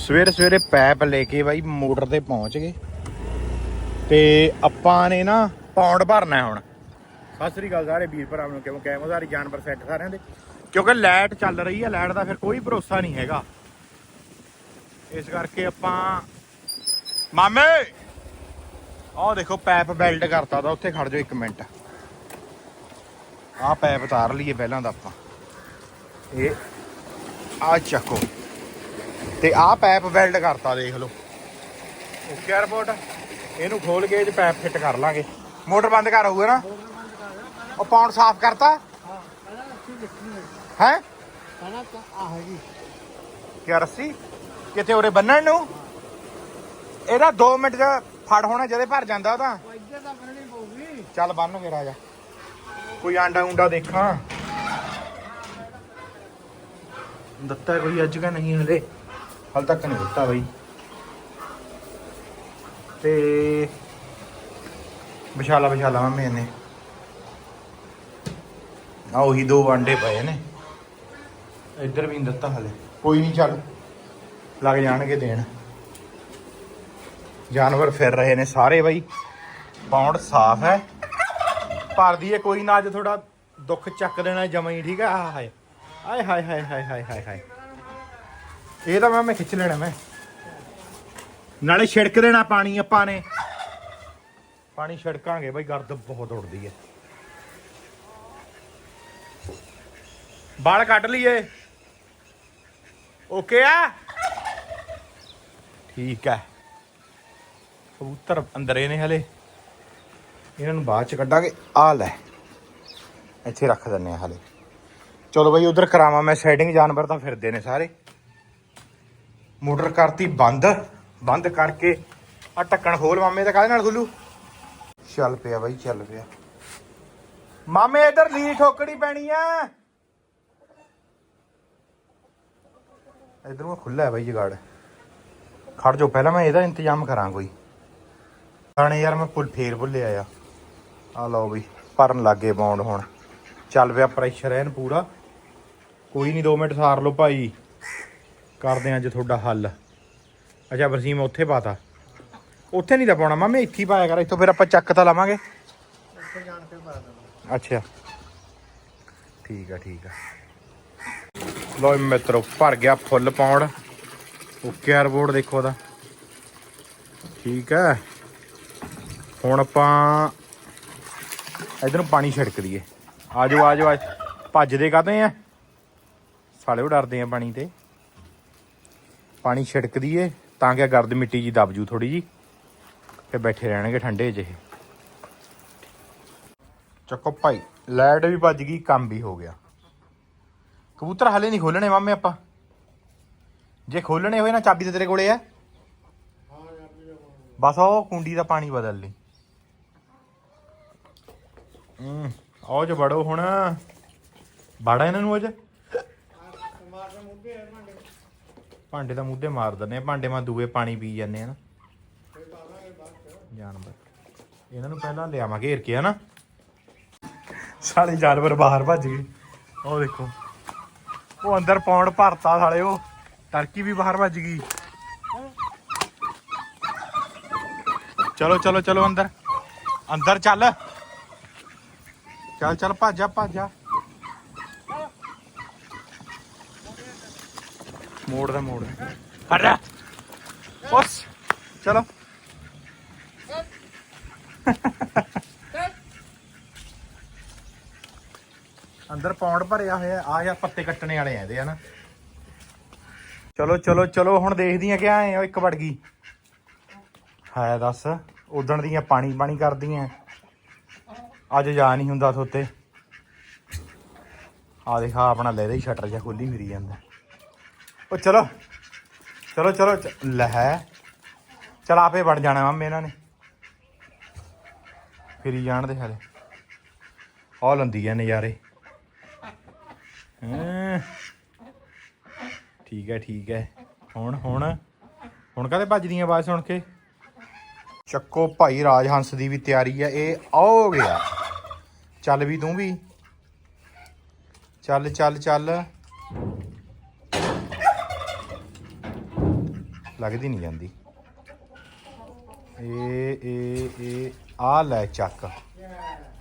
ਸਵੇਰੇ ਸਵੇਰੇ ਪੈਪ ਲੈ ਕੇ ਬਾਈ ਮੋਟਰ ਤੇ ਪਹੁੰਚ ਗਏ। ਤੇ ਆਪਾਂ ਨੇ ਨਾ ਪੌਂਡ ਭਰਨਾ ਹੁਣ। ਸਤਿ ਸ੍ਰੀ ਅਕਾਲ ਸਾਰੇ ਵੀਰ ਭਰਾਵਾਂ ਨੂੰ ਕਿਉਂ ਕੈਮੋ ਸਾਰੇ ਜਾਨਵਰ ਸੈੱਟ ਸਾਰਿਆਂ ਦੇ? ਕਿਉਂਕਿ ਲਾਈਟ ਚੱਲ ਰਹੀ ਹੈ ਲਾਈਟ ਦਾ ਫਿਰ ਕੋਈ ਭਰੋਸਾ ਨਹੀਂ ਹੈਗਾ। ਇਸ ਕਰਕੇ ਆਪਾਂ ਮਾਮੇ ਆਹ ਦੇਖੋ ਪੈਪ ਬੈਲਟ ਕਰਤਾ ਦਾ ਉੱਥੇ ਖੜ ਜਾਓ 1 ਮਿੰਟ। ਆਹ ਪੈਪ ਉਤਾਰ ਲਈਏ ਪਹਿਲਾਂ ਤਾਂ ਆਪਾਂ। ਇਹ ਆ ਚੱਕੋ। ਤੇ ਆਹ ਪੈਪ ਵੈਲਡ ਕਰਤਾ ਦੇਖ ਲਓ। ਓਕੇ ਰਿਪੋਰਟ ਇਹਨੂੰ ਖੋਲ ਕੇ ਇਹ ਪੈਪ ਫਿੱਟ ਕਰ ਲਾਂਗੇ। ਮੋਟਰ ਬੰਦ ਕਰ ਹੋਊਗਾ ਨਾ? ਉਹ ਪੌਂਡ ਸਾਫ਼ ਕਰਤਾ? ਹੈ ਕਿਆ ਰੱਸੀ? ਕਿਤੇ ਉਰੇ ਬੰਨਣ ਨੂੰ? ਇਹਦਾ 2 ਮਿੰਟ ਚ ਫੜ ਹੋਣਾ ਜਦੇ ਭਰ ਜਾਂਦਾ ਉਹਦਾ ਉਹ ਇੱਧਰ ਤਾਂ ਬਣਨੀ ਪਊਗੀ। ਚੱਲ ਬੰਨ ਕੇ ਰਾਜਾ ਕੋਈ ਆਂਡਾ ਉਂਡਾ ਦੇਖਾਂ। ਦਿੱਤਾ ਕੋਈ ਅੱਜ ਕਾ ਨਹੀਂ ਹਲੇ। ਹਾਲ ਤੱਕ ਨਹੀਂ ਦਿੱਤਾ ਬਈ। ਤੇ ਵਿਸ਼ਾਲਾ ਵਿਸ਼ਾਲਾ ਮੰਮੀ ਨੇ। ਆ ਉਹੀ ਦੋ ਆਂਡੇ ਪਏ ਨੇ। ਇੱਧਰ ਵੀ ਨਹੀਂ ਦਿੱਤਾ ਹਲੇ। ਕੋਈ ਨਹੀਂ ਚੱਲ ਲੱਗ ਜਾਣਗੇ ਦੇਣ। ਜਾਨਵਰ ਫਿਰ ਰਹੇ ਨੇ ਸਾਰੇ ਬਈ। ਪੌਂਡ ਸਾਫ਼ ਹੈ। ਭਰ ਦਈਏ ਕੋਈ ਨਾ, ਅੱਜ ਥੋੜਾ ਦੁੱਖ ਚੱਕ ਦੇਣਾ ਜਮਾ ਹੀ, ਠੀਕ ਹੈ ਆਹ ਹਾਏ। ਆਏ ਹਾਏ ਹਾਏ ਹਾਏ ਹਾਏ ਹਾਏ ਹਾਏ। ਇਹ ਤਾਂ ਮੈਂ ਮੈਂ ਖਿੱਚ ਲੈਣਾ ਮੈਂ। ਨਾਲੇ ਛਿੜਕ ਦੇਣਾ ਪਾਣੀ ਆਪਾਂ ਨੇ। ਪਾਣੀ ਛਿੜਕਾਂਗੇ ਬਈ ਗਰਦ ਬਹੁਤ ਉੱਡਦੀ ਹੈ। ਬਾਲ ਕੱਢ ਲਈਏ। ਓਕੇ ਆ? ਠੀਕ ਹੈ। ਕਬੂਤਰ ਅੰਦਰ ਨੇ ਹਲੇ। ਇਹਨਾਂ ਨੂੰ ਬਾਅਦ ਚ ਕੱਢਾਂਗੇ। ਆ ਲੈ। ਇੱਥੇ ਰੱਖ ਦਿੰਨੇ ਆ ਹਲੇ। ਚਲੋ ਬਈ ਉਧਰ ਕਰਾਵਾਂ ਮੈਂ। ਸੈਟਿੰਗ ਜਾਨਵਰ ਤਾਂ ਫਿਰਦੇ ਨੇ ਸਾਰੇ। ਮੋਟਰ ਕਰਤੀ ਬੰਦ ਬੰਦ ਕਰਕੇ ਆ ਢੱਕਣ ਖੋਲ ਮਾਮੇ ਦਾ ਕਾਹਦੇ ਨਾਲ ਖੁੱਲੂ? ਚੱਲ ਪਿਆ ਬਾਈ, ਚੱਲ ਪਿਆ। ਮਾਮੇ, ਇਧਰ ਲੀ ਠੋਕੜੀ ਪੈਣੀ ਆ। ਇਧਰੋਂ ਖੁੱਲਾ ਹੈ ਬਾਈ ਜਗਾੜ। ਖੜ ਜਾਓ, ਪਹਿਲਾਂ ਮੈਂ ਇਹਦਾ ਇੰਤਜ਼ਾਮ ਕਰਾਂ ਕੋਈ। ਗਾਣੇ ਯਾਰ ਮੈਂ ਪੁੱਲ ਫੇਰ ਭੁੱਲਿਆ ਆ। ਆ ਲਓ ਬਈ, ਭਰਨ ਲੱਗੇ ਬੌਂਡ ਹੁਣ। ਚੱਲ ਪਿਆ ਪ੍ਰੈਸ਼ਰ ਐਨ ਪੂਰਾ। ਕੋਈ ਨਹੀਂ 2 ਮਿੰਟ ਸਾਰ ਲਓ ਭਾਈ। ਕਰਦੇ ਆਂ ਅੱਜ ਤੁਹਾਡਾ ਹੱਲ। ਅੱਛਾ ਬਰਸੀਮ ਉੱਥੇ ਪਾਤਾ। ਉੱਥੇ ਨਹੀਂ ਤਾਂ ਪਾਉਣਾ। ਮਾਮੇ, ਇੱਥੇ ਹੀ ਪਾਇਆ ਕਰ। ਇੱਥੋਂ ਫਿਰ ਆਪਾਂ ਚੱਕ ਤਾਂ ਲਵਾਂਗੇ। ਉੱਥੇ ਜਾਣ ਕੇ ਪਾ ਦੇਣਾ ਅੱਛਾ। ਠੀਕ ਆ ਠੀਕ ਆ। ਲੋ ਮਿੱਤਰੋ, ਭਰ ਗਿਆ ਫੁੱਲ ਪਾਉਣ। ਓਕੇ ਆਰ ਬੋਰਡ ਦੇਖੋ ਉਹਦਾ। ਠੀਕ ਹੈ ਹੁਣ ਆਪਾਂ ਇਧਰ ਨੂੰ ਪਾਣੀ ਛਿੜਕ ਦਈਏ। ਆਜੋ ਆਜੋ, ਆਜ। ਭੱਜਦੇ ਕਾਹਦੇ ਆ? ਸਾਲੇ ਉਹ ਡਰਦੇ ਆ ਪਾਣੀ ਤੇ। ਪਾਣੀ ਛਿੜਕ ਦਈਏ ਤਾਂ ਕਿ ਗਰਦ ਮਿੱਟੀ ਜੀ ਦਬ ਜੂ ਥੋੜੀ ਜੀ। ਤੇ ਬੈਠੇ ਰਹਿਣਗੇ ਠੰਡੇ ਜਿਹੇ। ਚੱਕੋ ਭਾਈ, ਲਾਈਟ ਵੀ ਭੱਜ ਗਈ, ਕੰਮ ਵੀ ਹੋ ਗਿਆ। ਕਬੂਤਰ ਹਲੇ ਨਹੀਂ ਖੋਲਣੇ ਮਾਮੇ ਆਪਾਂ। ਜੇ ਖੋਲਣੇ ਹੋਏ ਨਾ ਚਾਬੀ ਤਾਂ ਤੇਰੇ ਕੋਲੇ ਆ। ਬਸ ਉਹ ਕੁੰਡੀ ਦਾ ਪਾਣੀ ਬਦਲ ਲਈ। ਹੂੰ, ਆਓ ਜੇ ਵੜੋ ਹੁਣ। ਬਾੜਾ ਇਹਨਾਂ ਨੂੰ ਅੱਜ। ਮਾਰ ਭਾਂਡੇ ਭਾਂਡੇ ਦਾ ਮੁੱਦੇ ਮਾਰ ਦਿੰਦੇ ਆ ਭਾਂਡੇ ਮੈਂ ਦੂਏ ਪਾਣੀ ਪੀ ਜਾਂਦੇ ਆ ਨਾ। ਜਾਨਵਰ ਇਹਨਾਂ ਨੂੰ ਪਹਿਲਾਂ ਲਿਆਵਾਂ ਘੇਰ ਕੇ ਹਨਾ? ਸਾਲੇ ਜਾਨਵਰ ਬਾਹਰ ਭੱਜ ਗਏ ਉਹ ਦੇਖੋ, ਉਹ ਅੰਦਰ ਪੌਂਡ ਭਰਤਾ ਸਾਲੇ, ਉਹ ਟਰਕੀ ਵੀ ਬਾਹਰ ਭੱਜ ਗਈ। ਚਲੋ ਚਲੋ ਚਲੋ ਅੰਦਰ। ਅੰਦਰ ਚੱਲ। ਚੱਲ ਚੱਲ ਭੱਜਾ ਜਾ। ਮੋੜ ਦਾ ਮੋੜ। ਹਟ ਜਾ। ਬਸ। ਚਲੋ। ਅੰਦਰ ਪੌਂਡ ਭਰਿਆ ਹੋਇਆ, ਆ ਜਾਂ ਪੱਤੇ ਕੱਟਣੇ ਵਾਲੇ ਆ ਇਹਦੇ, ਹਨਾ। ਚਲੋ ਚਲੋ ਚਲੋ, ਹੁਣ ਦੇਖਦੀਆਂ ਕਿ ਆਏ ਉਹ ਇੱਕ ਵੜ ਗਈ। ਹੈ ਦੱਸ। ਉਦਣ ਦੀਆਂ ਪਾਣੀ ਪਾਣੀ ਕਰਦੀਆਂ। ਅੱਜ ਜਾ ਨਹੀਂ ਹੁੰਦਾ ਥੋਤੇ ਆ ਦੇਖਾ ਆਪਣਾ ਲੈ ਹੀ ਸ਼ਟਰ ਜਿਹਾ ਖੋਲੀ ਫਿਰੀ ਜਾਂਦਾ। ਉਹ ਚਲੋ ਚਲੋ ਚਲੋ, ਚ- ਲੈ। ਹੈ ਚਲ ਆਪੇ ਬਣ ਜਾਣਾ ਮਾਮੇ ਇਹਨਾਂ ਨੇ। ਫਿਰੀ ਜਾਣ ਦੇ ਹਾਲੇ। ਆ ਲੰਦੀ ਆ ਨਜ਼ਾਰੇ। ਹੈਂ। ਠੀਕ ਹੈ ਠੀਕ ਹੈ। ਹੁਣ ਹੁਣ ਹੁਣ ਕਾਹਦੇ ਭੱਜਦੀਆਂ ਆਵਾਜ਼ ਸੁਣ ਕੇ? ਚੱਕੋ ਭਾਈ ਰਾਜ ਹੰਸ ਦੀ ਵੀ ਤਿਆਰੀ ਹੈ ਇਹ ਆਉ ਗਿਆ। ਚੱਲ ਵੀ ਤੂੰ ਵੀ। ਚੱਲ ਚੱਲ ਚੱਲ। ਲੱਗਦੀ ਨਹੀਂ ਜਾਂਦੀ। ਇਹ ਇਹ ਇਹ ਆ ਲੈ ਚੱਕ।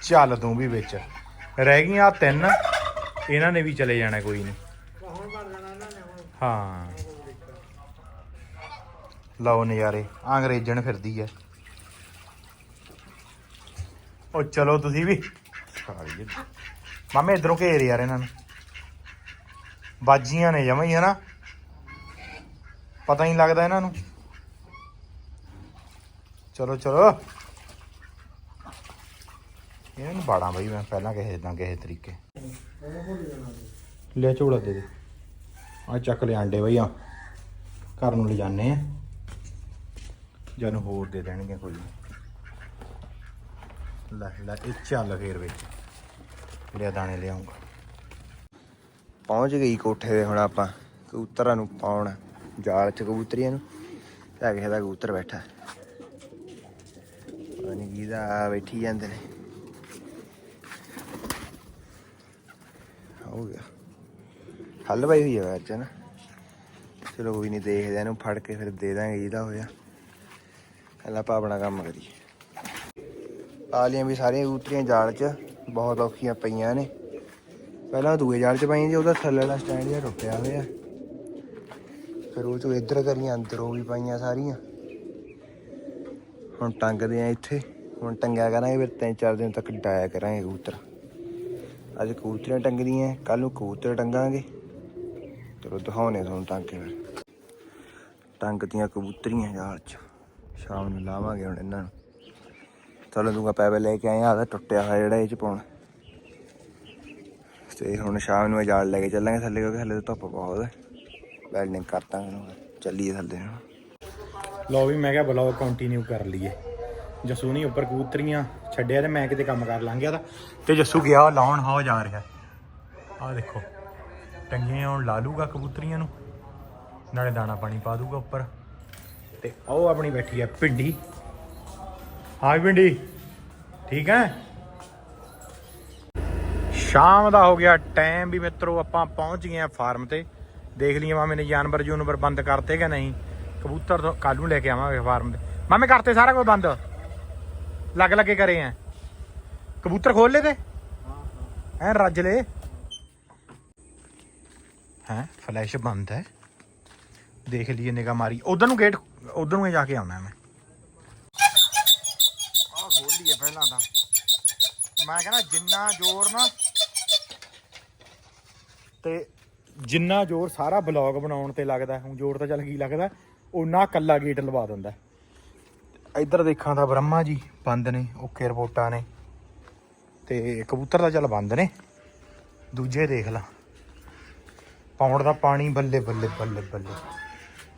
ਚੱਲ ਤੂੰ ਵੀ ਵਿੱਚ। ਰਹਿ ਗਈਆਂ ਤਿੰਨ। ਇਹਨਾਂ ਨੇ ਵੀ ਚਲੇ ਜਾਣਾ ਕੋਈ ਨਹੀਂ। ਹਾਂ। ਲਓ ਨਜ਼ਾਰੇ। ਆਹ ਅੰਗਰੇਜ਼ਣ ਫਿਰਦੀ ਐ। ਉਹ ਚਲੋ ਤੁਸੀਂ ਵੀ। ਸਾਰੀ ਇਹ- ਮਾਮੇ, ਇਧਰੋਂ ਘੇਰ ਯਾਰ ਇਹਨਾਂ ਨੂੰ। ਬਾਜੀਆਂ ਨੇ ਜਮਾਂ ਹੀ, ਹਨਾ? ਪਤਾ ਹੀ ਨਹੀਂ ਲੱਗਦਾ ਇਹਨਾਂ ਨੂੰ। ਚਲੋ ਚਲੋ। ਇਹਨਾਂ ਨੂੰ ਬਾੜਾਂ ਬਈ, ਮੈਂ ਪਹਿਲਾਂ ਕਿਸੇ ਇਦਾਂ ਕਿਸੇ ਤਰੀਕੇ। ਉਹਨੂੰ ਲੈ ਝੋਲਾ ਦੇ ਦੇ। ਆ ਚੱਕ ਲੈ ਆਂਡੇ ਬਈ ਆ ਘਰ ਨੂੰ ਲਿਜਾਣੇ ਆ। ਜਾਨੂੰ ਹੋਰ ਦੇ ਦੇਣਗੇ ਕੋਈ ਲੈ ਲੈ, ਇਹ ਚੱਲ ਫੇਰ ਵਿੱਚ। ਲਿਆ ਦਾਣੇ ਲਿਆਉਂਗਾ। ਪਹੁੰਚ ਗਈ ਕੋਠੇ ਦੇ ਹੁਣ ਆਪਾਂ। ਕਬੂਤਰਾਂ ਨੂੰ ਪਾਉਣ। ਜਾਲ ਚ ਕਬੂਤਰੀਆਂ ਨੂੰ ਤਾਂ ਕਿਸੇ ਦਾ ਕਬੂਤਰ ਬੈਠਾ। ਪਤਾ ਨੀ ਕਿਹਦਾ ਆ ਬੈਠੀ ਜਾਂਦੇ ਨੇ। ਹੋ ਗਿਆ। ਹੱਲ ਬਾਈ ਹੋਈ ਹੈ ਅੱਜ ਨਾ। ਚਲੋ ਕੋਈ ਨਹੀਂ ਦੇਖਦੇ ਇਹਨੂੰ ਫੜ ਕੇ ਫਿਰ ਦੇ ਦਾਂਗੇ ਜਿਹਦਾ ਹੋਇਆ। ਪਹਿਲਾਂ ਆਪਾਂ ਆਪਣਾ ਕੰਮ ਕਰੀਏ। ਪਾ ਲਈਆਂ ਵੀ ਸਾਰੀਆਂ ਕਬੂਤਰੀਆਂ ਜਾਲ 'ਚ। ਬਹੁਤ ਔਖੀਆਂ ਪਈਆਂ ਨੇ। ਪਹਿਲਾਂ ਦੂਏ ਜਾਲ 'ਚ ਪਾਈਆਂ ਜੀ ਉਹਦਾ ਥੱਲੇ ਵਾਲਾ ਸਟੈਂਡ ਜਿਹਾ ਟੁੱਟਿਆ ਹੋਇਆ। ਫਿਰ ਉਹ ਚੋਂ ਇੱਧਰ ਕਰੀਆਂ ਅੰਦਰੋਂ ਵੀ ਪਾਈਆਂ ਸਾਰੀਆਂ। ਹੁਣ ਟੰਗਦੇ ਆ ਇੱਥੇ। ਹੁਣ ਟੰਗਿਆ ਕਰਾਂਗੇ ਫਿਰ ਤਿੰਨ ਚਾਰ ਦਿਨ ਤੱਕ ਡਾਇਆ ਕਰਾਂਗੇ ਕਬੂਤਰ। ਅੱਜ ਕਬੂਤਰਾਂ ਟੰਗਦੀਆਂ ਕੱਲ ਨੂੰ ਕਬੂਤਰ ਟੰਗਾਂਗੇ। ਚਲੋ ਦਿਖਾਉਣੇ ਤੁਹਾਨੂੰ ਟੰਗ ਕੇ ਫਿਰ ਟੰਗਦੀਆਂ ਕਬੂਤਰੀਆਂ ਜਾਲ 'ਚ, ਸ਼ਾਮ ਨੂੰ ਲਾਵਾਂਗੇ ਹੁਣ ਇਹਨਾਂ ਨੂੰ। ਚਲੋ ਦੂੰਗਾ ਪੈਵੇ ਲੈ ਕੇ ਆਏ ਆ ਟੁੱਟਿਆ ਹੋਇਆ ਜਿਹੜਾ ਇਹ 'ਚ ਪਾਉਣਾ। ਤੇ ਹੁਣ ਸ਼ਾਮ ਨੂੰ ਇਹ ਜਾਲ ਲੈ ਕੇ ਚੱਲਾਂਗੇ ਥੱਲੇ, ਕਿਉਂਕਿ ਥੱਲੇ ਤਾਂ ਧੁੱਪ ਬਹੁਤ ਹੈ ਵੈਲਡਿੰਗ ਕਰਤਾ ਇਹਨੂੰ ਚੱਲੀਏ ਥੱਲੇ ਨੂੰ ਲਓ ਵੀ ਮੈਂ ਕਿਹਾ ਬਲੌਗ ਕੰਟੀਨਿਊ ਕਰ ਲਈਏ। ਜਸੂ ਨਹੀਂ ਉੱਪਰ ਕਬੂਤਰੀਆਂ ਛੱਡਿਆ ਤੇ ਮੈਂ ਕਿਤੇ ਕੰਮ ਕਰ ਲੰਘਿਆ ਤਾਂ ਤੇ ਜੱਸੂ ਗਿਆ ਲਾਉਣ ਹੋ ਜਾ ਰਿਹਾ। ਆਹ ਦੇਖੋ, ਟੰਗੀਆਂ ਹੁਣ ਲਾ ਲੂਗਾ ਕਬੂਤਰੀਆਂ ਨੂੰ। ਨਾਲੇ ਦਾਣਾ ਪਾਣੀ ਪਾ ਦੂਗਾ ਉੱਪਰ। ਤੇ ਉਹ ਆਪਣੀ ਬੈਠੀ ਹੈ ਭਿੰਡੀ। ਹਾਂ ਭਿੰਡੀ, ਠੀਕ ਹੈ? ਸ਼ਾਮ ਦਾ ਹੋ ਗਿਆ ਟਾਈਮ ਵੀ ਮਿੱਤਰੋ, ਆਪਾਂ ਪਹੁੰਚ ਗਏ ਆ ਫਾਰਮ ਤੇ। ਦੇਖ ਲਈਏ ਮਾਮੇ ਨੇ ਜਾਨਵਰ ਜੂਨਵਰ ਬੰਦ ਕਰਤੇ ਕਿ ਨਹੀਂ? ਕਬੂਤਰ ਤੋਂ ਕੱਲ ਨੂੰ ਲੈ ਕੇ ਆਵਾਂਗੇ ਫਾਰਮ ਤੇ ਮਾਮੇ ਕਰਤੇ ਸਾਰਾ ਕੁਝ ਬੰਦ? ਲੱਗ ਲੱਗੇ ਕਰੇ ਆ ਕਬੂਤਰ ਖੋਲ ਲੇ ਤੇ? ਐ ਰੱਜ ਲੈ ਹੈ, ਫਲੈਸ਼ ਬੰਦ ਹੈ। ਦੇਖ ਲਈਏ ਨਿਗਾ ਮਾਰੀ। ਉਧਰ ਨੂੰ ਗੇਟ ਉਧਰ ਨੂੰ ਜਾ ਕੇ ਆਉਣਾ ਮੈਂ। ਆ ਖੋਲ ਲਈਏ ਪਹਿਲਾਂ ਤਾਂ। ਮੈਂ ਕਹਿੰਦਾ ਜਿੰਨਾ ਜ਼ੋਰ ਨਾ ਤੇ ਜਿੰਨਾ ਜ਼ੋਰ ਸਾਰਾ ਬਲੌਗ ਬਣਾਉਣ ਤੇ ਲੱਗਦਾ, ਹੁਣ ਜ਼ੋਰ ਤਾਂ ਚੱਲ ਕੀ ਲੱਗਦਾ ਉਹਨਾਂ ਕੱਲਾ ਗੇਟ ਲਵਾ ਦਿੰਦਾ। ਇੱਧਰ ਦੇਖਾਂ ਤਾਂ ਬ੍ਰਹਮਾ ਜੀ ਬੰਦ ਨੇ, ਓਕੇ ਰਿਪੋਰਟਾਂ ਨੇ, ਤੇ ਕਬੂਤਰ ਦਾ ਚੱਲ ਬੰਦ ਨੇ। ਦੂਜੇ ਦੇਖ ਲਾ। ਪੌਂਡ ਦਾ ਪਾਣੀ ਬੱਲੇ ਬੱਲੇ ਬੱਲੇ ਬੱਲੇ।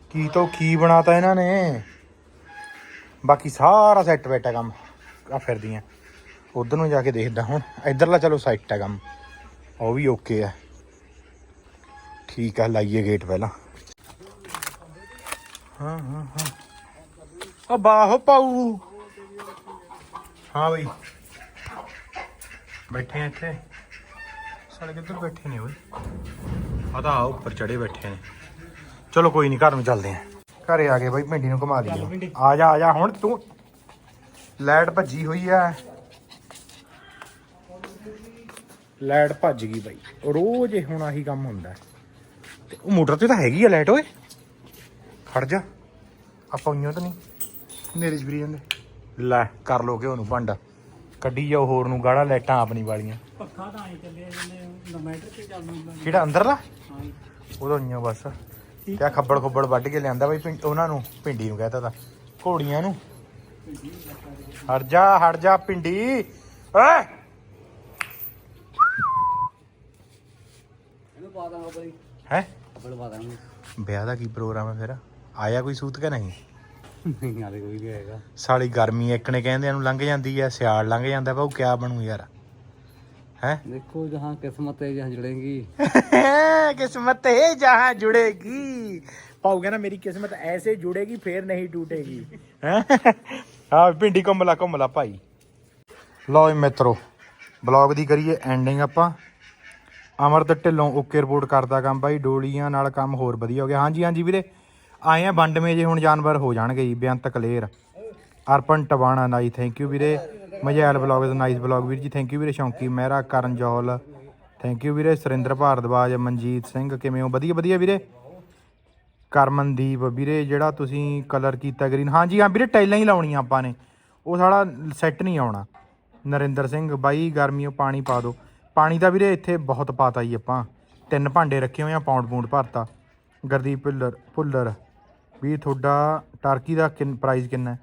ਕੀ ਤੋਂ ਕੀ ਬਣਾਤਾ ਇਹਨਾਂ ਨੇ? ਬਾਕੀ ਸਾਰਾ ਸੈੱਟ ਬੈਠਾ ਕੰਮ, ਆ ਫਿਰਦੀਆਂ। ਉਧਰ ਨੂੰ ਜਾ ਕੇ ਦੇਖਦਾ ਹੁਣ। ਇੱਧਰਲਾ ਚਲੋ ਸੈੱਟ ਹੈ ਕੰਮ। ਉਹ ਵੀ ਓਕੇ ਆ। ਠੀਕ ਆ ਲਾਈਏ ਗੇਟ ਪਹਿਲਾਂ। ਹਾਂ ਹਾਂ ਹਾਂ। ਉਹ ਬਾਹੋ ਪਾਉ ਹਾਂ ਬਈ। ਬੈਠੇ ਆ ਇੱਥੇ। ਸਾਲੇ ਕਿੱਧਰ ਬੈਠੇ ਨੇ ਓਏ? ਆ ਤਾਂ ਉੱਪਰ ਚੜੇ ਬੈਠੇ ਨੇ। ਚਲੋ ਕੋਈ ਨਹੀਂ ਘਰ ਨੂੰ ਚੱਲਦੇ ਆ। ਘਰੇ ਆ ਗਏ ਬਈ ਭਿੰਡੀ ਨੂੰ ਘੁਮਾ ਦਈਏ। ਆ ਜਾ ਆ ਜਾ ਹੁਣ ਤੂੰ। ਲਾਈਟ ਭੱਜੀ ਹੋਈ ਆ। ਲਾਈਟ ਭੱਜ ਗਈ ਬਾਈ। ਰੋਜ਼ ਇਹ ਹੁਣ ਆਹੀ ਕੰਮ ਹੁੰਦਾ। ਤੇ ਉਹ ਮੋਟਰ ਤੇ ਤਾਂ ਹੈਗੀ ਆ ਲਾਈਟ ਓਏ। ਖੜ ਜਾ। ਆਪਾਂ ਉਈਓ ਤਾਂ ਨਹੀਂ। ਨੇਰੇ ਚ ਜਾਂਦੇ। ਲੈ ਕਰ ਲੋ ਕਿ ਉਹਨੂੰ ਭੰਡ। ਕੱਢੀ ਜਾਓ ਹੋਰ ਨੂੰ ਗਾੜਾ ਲਾਈਟਾਂ ਆਪਣੀ ਵਾਲੀਆਂ। ਪੱਖਾ ਤਾਂ ਆਈ ਚੱਲਿਆ ਜਿੰਨੇ ਇਨਵਰਟਰ ਤੇ ਚੱਲਦਾ ਹੁੰਦਾ। ਕਿਹੜਾ ਅੰਦਰਲਾ? ਹਾਂ ਉਹਦਾ ਉਈਓ ਬਸ। ਕਿਆ ਖੱਬੜ ਖੁੱਬੜ ਵੱਢ ਕੇ ਲਿਆਂਦਾ ਬਾਈ ਉਹਨਾਂ ਨੂੰ ਪਿੰਡੀ ਨੂੰ ਕਹਤਾ ਤਾਂ। ਘੋੜੀਆਂ ਨੂੰ। ਹਟ ਜਾ ਹਟ ਜਾ ਪਿੰਡੀ ਓਏ! ਇਹਨੂੰ ਪਾ ਦਾਂਗਾ ਬਈ। ਹੈ? ਵਿਆਹ ਦਾ ਕੀ ਪ੍ਰੋਗਰਾਮ ਹੈ ਫਿਰ? ਆਇਆ ਕੋਈ ਸੂਤ ਕਿ ਨਹੀਂ? ਨਹੀਂ ਹਾਲੇ ਕੋਈ ਨਹੀਂ ਆਏਗਾ। ਸਾਲੀ ਗਰਮੀ ਇੱਕ ਨੇ ਕਹਿੰਦੇ ਨੂੰ ਲੰਘ ਜਾਂਦੀ ਆ ਸਿਆਲ ਲੰਘ ਜਾਂਦਾ ਭਾਉ ਕਿਆ ਬਣੂ ਯਾਰ? ਹੈ? ਦੇਖੋ ਜਹਾਂ ਕਿਸਮਤ ਹੈ ਜਹਾਂ ਜੁੜੇਗੀ। ਕਿਸਮਤ ਹੈ ਜਹਾਂ ਜੁੜੇਗੀ। ਭਾਉ ਕਹਿੰਦਾ ਮੇਰੀ ਕਿਸਮਤ ਐਸੇ ਜੁੜੇਗੀ ਫੇਰ ਨਹੀਂ ਟੁੱਟੇਗੀ। ਹੈ? ਹਾਂ ਭਿੰਡੀ ਕੋਮਲਾ ਕੋਮਲਾ ਭਾਈ। ਲਓ ਮਿੱਤਰੋ ਬਲੌਗ ਦੀ ਕਰੀਏ ਐਂਡਿੰਗ ਆਪਾਂ। ਅਮਰਤ ਢਿੱਲੋਂ ਓਕੇ ਰਿਪੋਰਟ ਕਰਦਾ ਕੰਮ ਬਾਈ, ਡੋਲੀਆਂ ਨਾਲ ਕੰਮ ਹੋਰ ਵਧੀਆ ਹੋ ਗਿਆ। ਹਾਂਜੀ ਹਾਂਜੀ ਵੀਰੇ, ਆਏ ਆ ਵੰਡਵੇਂ ਜੇ ਹੁਣ ਜਾਨਵਰ ਹੋ ਜਾਣਗੇ ਜੀ, ਬੇਅੰਤ ਕਲੇਰ। ਅਰਪਨ ਟਵਾਣਾ ਨਾਈ ਥੈਂਕ ਯੂ ਵੀਰੇ। ਮਜੈਲ ਬਲੌਗਸ ਨਾਈਸ ਬਲੌਗ ਵੀਰ ਜੀ ਥੈਂਕ ਯੂ ਵੀਰੇ। ਸ਼ੌਂਕੀ ਮਹਿਰਾ ਕਰਨ ਜੌਲ ਥੈਂਕ ਯੂ ਵੀਰੇ। ਸੁਰਿੰਦਰ ਭਾਰਦਵਾਜ, ਮਨਜੀਤ ਸਿੰਘ, ਕਿਵੇਂ ਹੋ? ਵਧੀਆ ਵਧੀਆ ਵੀਰੇ। ਕਰਮਨਦੀਪ ਵੀਰੇ, ਜਿਹੜਾ ਤੁਸੀਂ ਕਲਰ ਕੀਤਾ ਗ੍ਰੀਨ ਹਾਂਜੀ, ਹਾਂ ਵੀਰੇ, ਟਾਈਲਾਂ ਹੀ ਲਾਉਣੀਆਂ ਆਪਾਂ ਨੇ। ਉਹ ਸਾਲਾ ਸੈੱਟ ਨਹੀਂ ਆਉਣਾ। ਨਰਿੰਦਰ ਸਿੰਘ ਬਾਈ ਗਰਮੀਓ ਪਾਣੀ ਪਾ ਦਿਓ। ਪਾਣੀ ਦਾ ਵੀਰੇ ਇੱਥੇ ਬਹੁਤ ਪਾਤਾ ਜੀ ਆਪਾਂ। ਤਿੰਨ ਭਾਂਡੇ ਰੱਖੇ ਹੋਏ ਆ ਪਾਉਂਡ ਪੂੰਡ ਭਰਤਾ। ਗਰਦੀਪ ਭੁੱਲਰ ਭੁੱਲਰ। ਵੀ ਤੁਹਾਡਾ ਟਰਕੀ ਦਾ ਕਿੰਨ ਪ੍ਰਾਈਸ ਕਿੰਨਾ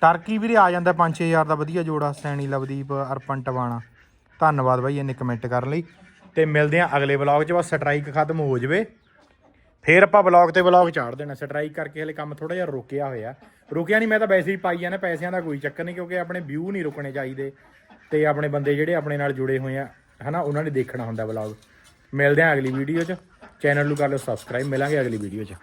ਟਰਕੀ ਵੀਰੇ ਆ ਜਾਂਦਾ 5-6000 ਦਾ ਵਧੀਆ ਜੋੜਾ, ਸੈਣੀ, ਲਵਦੀਪ, ਅਰਪਨ, ਟਵਾਣਾ। ਧੰਨਵਾਦ ਬਾਈ ਇਹਨੇ ਕਮੈਂਟ ਕਰਨ ਲਈ। ਤੇ ਮਿਲਦੇ ਆ ਅਗਲੇ ਵਲੌਗ 'ਚ, ਬਸ ਸਟ੍ਰਾਈਕ ਖਤਮ ਹੋ ਜਵੇ। ਫੇਰ ਆਪਾਂ ਵਲੌਗ ਤੇ ਵਲੌਗ ਚਾੜ ਦੇਣਾ। ਸਟ੍ਰਾਈਕ ਕਰਕੇ ਹਲੇ ਕੰਮ ਥੋੜਾ ਜਿਹਾ ਰੁਕਿਆ ਹੋਇਆ। ਰੁਕਿਆ ਨਹੀਂ ਮੈਂ ਤਾਂ ਵੈਸੇ ਹੀ ਪਾਈ ਜਾਣਾ ਪੈਸਿਆਂ ਦਾ ਕੋਈ ਚੱਕਰ ਨਹੀਂ ਕਿਉਂਕਿ ਆਪਣੇ ਵਿਊ ਨਹੀਂ ਰੁਕਣੇ ਚਾਹੀਦੇ। ਤੇ ਆਪਣੇ ਬੰਦੇ ਜਿਹੜੇ ਆਪਣੇ ਨਾਲ ਜੁੜੇ ਹੋਏ ਆ ਹਨਾ, ਉਹਨਾਂ ਨੇ ਦੇਖਣਾ ਹੁੰਦਾ ਵਲੌਗ ਮਿਲਦੇ ਆ ਅਗਲੀ ਵੀਡੀਓ 'ਚ। ਚੈਨਲ ਨੂੰ ਕਰ ਲਓ ਸਬਸਕ੍ਰਾਈਬ ਮਿਲਾਂਗੇ ਅਗਲੀ ਵੀਡੀਓ 'ਚ।